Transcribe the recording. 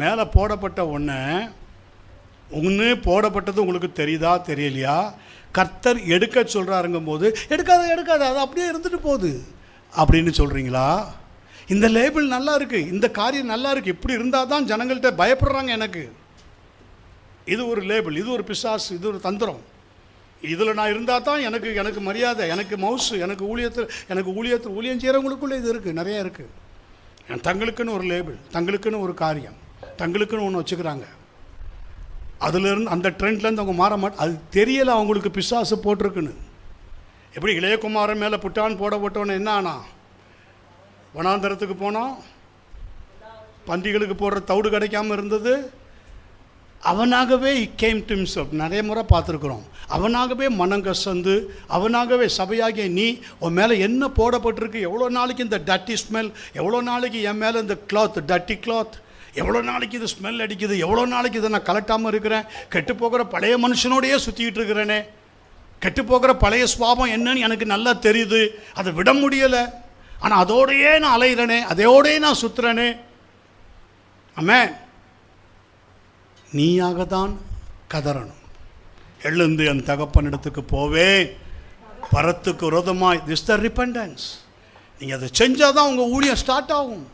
மேலே போடப்பட்ட ஒன்று ஒன்று போடப்பட்டது உங்களுக்கு தெரியுதா தெரியலையா? கர்த்தர் எடுக்க சொல்கிறாருங்கும் போது எடுக்காத எடுக்காத அது அப்படியே இருந்துட்டு போகுது. அப்படின்னு சொல்கிறீங்களா இந்த லேபிள் நல்லா இருக்குது இந்த காரியம் நல்லா இருக்குது இப்படி இருந்தால் தான் ஜனங்கள்கிட்ட பயப்படுறாங்க எனக்கு. இது ஒரு லேபிள் இது ஒரு பிசாசு இது ஒரு தந்திரம். இதில் நான் இருந்தால் தான் எனக்கு எனக்கு மரியாதை எனக்கு மவுசு எனக்கு ஊழியத்தில் எனக்கு ஊழியத்தில் ஊழியம் செய்கிறவங்களுக்குள்ளே இது இருக்குது நிறையா இருக்குது தங்களுக்குன்னு ஒரு லேபிள் தங்களுக்குன்னு ஒரு காரியம். தங்களுக்குன்னு ஒன்று வச்சுக்கிறாங்க. அதுலேருந்து அந்த ட்ரெண்ட்லேருந்து அவங்க மாற மாட்ட அது தெரியலை அவங்களுக்கு பிசாசு போட்டிருக்குன்னு. எப்படி இளையகுமாரன் மேலே புட்டான் போடப்பட்டவன என்ன ஆனா? வனாந்தரத்துக்கு போனோம் பந்திகளுக்கு போடுற தவிடு கிடைக்காம இருந்தது. அவனாகவே கேம் டு நிறைய முறை பார்த்துருக்குறோம். அவனாகவே மனம் கசந்து அவனாகவே சபையாகிய நீ உன் மேலே என்ன போடப்பட்டிருக்கு? எவ்வளோ நாளைக்கு இந்த டட்டி ஸ்மெல் எவ்வளோ நாளைக்கு என் மேலே இந்த கிளாத் டட்டி கிளாத் எவ்வளோ நாளைக்கு இது ஸ்மெல் அடிக்குது எவ்வளோ நாளைக்கு இதை நான் கலட்டாமல் இருக்கிறேன்? கெட்டு போகிற பழைய மனுஷனோடையே சுற்றிக்கிட்டு இருக்கிறேனே. கெட்டு போகிற பழைய சுவாபம் என்னன்னு எனக்கு நல்லா தெரியுது. அதை விட முடியலை. ஆனால் அதோடையே நான் அலைகிறேனே அதோடையே நான் சுற்றுறேனே ஆமே நீயாக தான் கதறணும். எழுந்து என் தகப்பனிடத்துக்கு போவேன். பரத்துக்கு விரோதமாய். திஸ் த ரிப்பண்டன்ஸ் நீங்கள் அதை செஞ்சால் தான் உங்கள் ஊழியம் ஸ்டார்ட் ஆகும்.